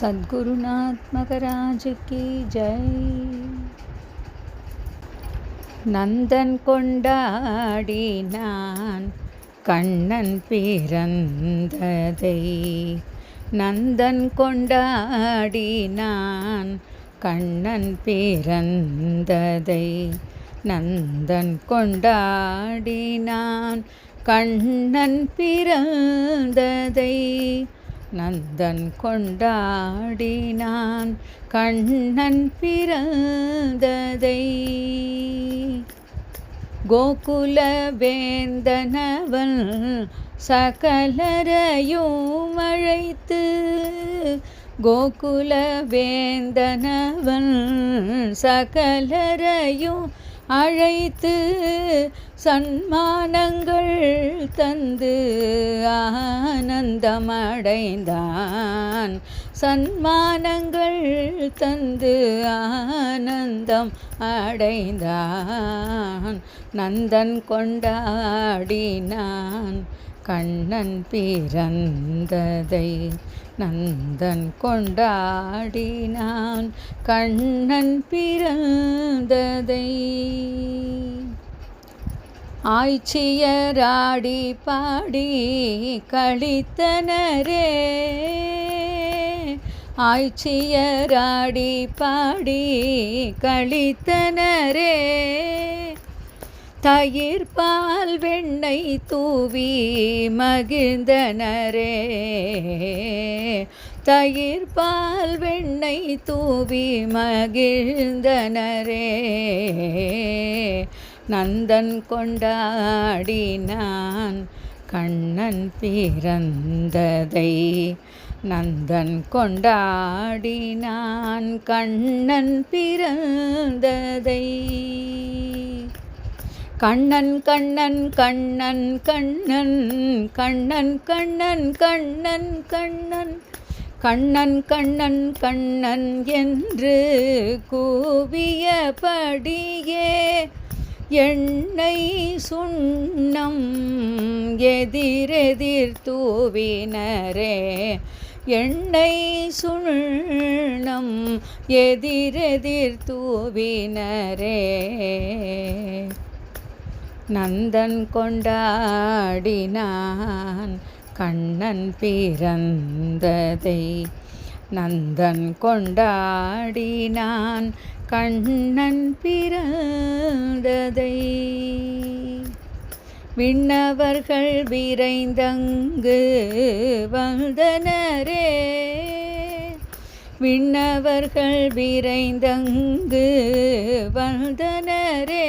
சத்குருநாத்மகராஜ கி ஜெய். நந்தன் கொண்டாடி நான் கண்ணன் பிறந்ததை. நந்தன் கொண்டாடி நான் கண்ணன் பிறந்ததை. நந்தன் கொண்டாடி நான் கண்ணன் பிறந்ததை. நந்தன் கொண்டாடினான் கண்ணன் பிறந்ததை. கோகுல வேந்தனவன் சகலரையும் அழைத்து கோகுல வேந்தனவன் சகலரையும் அழைத்து சன்மானங்கள் தந்து ஆனந்தமடைந்தான். சன்மானங்கள் தந்து ஆனந்தம் அடைந்தான் நந்தன் கொண்டாடினான் கண்ணன் பிறந்ததை நந்தன் கொண்டாடினான் கண்ணன் பிறந்ததை ஆய்ச்சியராடி பாடி கழித்தனரே ஆய்ச்சியராடி பாடி கழித்தனரே தயிர்பால் வெண்ணை தூவி மகிழ்ந்தனரே. தயிர்பால் வெண்ணை தூவி மகிழ்ந்தனரே. நந்தன் கொண்டாடினான் கண்ணன் பிறந்ததை நந்தன் கொண்டாடினான் கண்ணன் பிறந்ததை கண்ணன் கண்ணன் கண்ணன் கண்ணன் கண்ணன் கண்ணன் கண்ணன் கண்ணன் கண்ணன் கண்ணன் கண்ணன் என்று கூவியபடியே எண்ணெய் சுண்ணம் எதிரெதிர் தூவினரே. எண்ணெய் சுண்ணம் எதிரெதிர் தூவினரே. நந்தன் கொண்டாடினான் கண்ணன் பிறந்ததை நந்தன் கொண்டாடினான் கண்ணன் பிறந்ததை. விண்ணவர்கள் விரைந்தங்கு வந்தனரே. விண்ணவர்கள் விரைந்தங்கு வந்தனரே.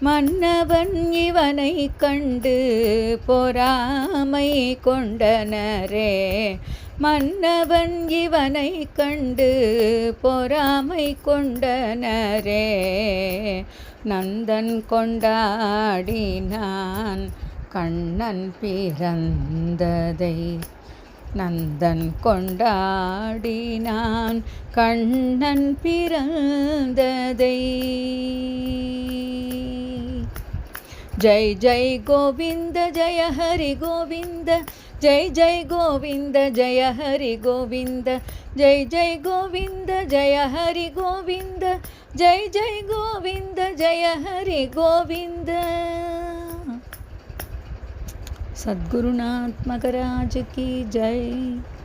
மன்னவன் இவனை கண்டு பொறாமை கொண்டனரே. மன்னவன் இவனை கண்டு பொறாமை கொண்டனரே. நந்தன் கொண்டாடினான் கண்ணன் பிறந்ததை. நந்தன் கொண்டாடினான் கண்ணன் பிறந்ததை. ஜெய் ஜெய் கோவிந்த ஜெய ஹரி கோவிந்த जय जय गोविंद, जय हरि गोविंद, जय जय गोविंद, जय हरि गोविंद, जय जय गोविंद, जय हरि गोविंद। गोविन्द सद्गुरुनात्मकराज की जय।